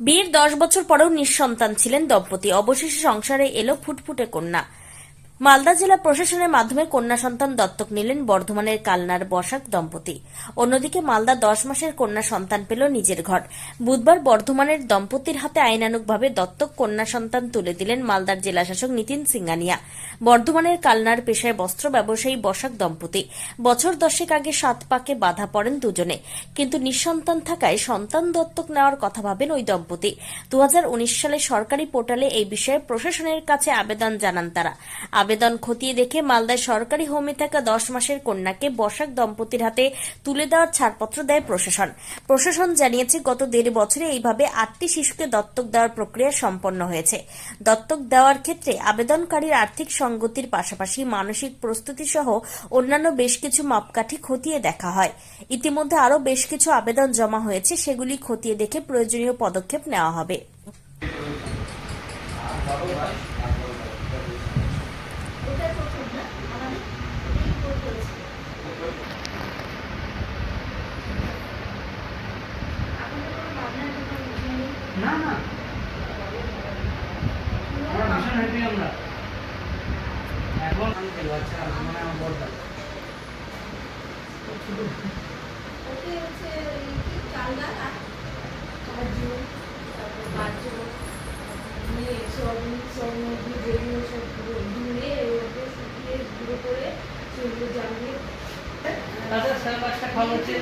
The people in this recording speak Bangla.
বিয়ের দশ বছর পরেও নিঃসন্তান ছিলেন দম্পতি। অবশেষে সংসারে এলো ফুটফুটে কন্যা। মালদা জেলা প্রশাসনের মাধ্যমে কন্যা সন্তান দত্তক নিলেন বর্ধমানের কালনার বসাক দম্পতি। অন্যদিকে মালদা দশ মাসের কন্যা সন্তান পেল নিজের ঘর। বুধবার বর্ধমানের দম্পতির হাতে আইনানুগভাবে দত্তক কন্যা সন্তান তুলে দিলেন মালদার জেলাশাসক নিতিন সিঙ্গানিয়া। বর্ধমানের কালনার পেশায় বস্ত্র ব্যবসায়ী বসাক দম্পতি। বছর দশেক আগে সাত পাকে বাধা পড়েন দুজনে। কিন্তু নিঃসন্তান থাকায় সন্তান দত্তক নেওয়ার কথা ভাবেন ওই দম্পতি। দু হাজার উনিশ সালে সরকারি পোর্টালে এই বিষয়ে প্রশাসনের কাছে আবেদন জানান তারা। আবেদন খতিয়ে দেখে মালদায় সরকারি হোমে থাকা দশ মাসের কন্যাকে বসাক দম্পতির হাতে তুলে দেওয়ার ছাড়পত্র দেয় প্রশাসন। প্রশাসন জানিয়েছে, গত দেড় বছরে এইভাবে আটটি শিশুকে দত্তক দেওয়ার প্রক্রিয়া সম্পন্ন হয়েছে। দত্তক দেওয়ার ক্ষেত্রে আবেদনকারীর আর্থিক সঙ্গতির পাশাপাশি মানসিক প্রস্তুতি সহ অন্যান্য বেশ কিছু মাপকাঠি খতিয়ে দেখা হয়। ইতিমধ্যে আরও বেশ কিছু আবেদন জমা হয়েছে, সেগুলি খতিয়ে দেখে প্রয়োজনীয় পদক্ষেপ নেওয়া হবে। আমরা এখন আমি পেল আচ্ছা মানে ওকে হচ্ছে চাল ডাল আর? কাজু তারপর গাজর নিয়ে সব সব মধ্যে যেগুলো সব ধুয়ে ওকে তাদের স্যার পাঁচটা খাওয়া হচ্ছে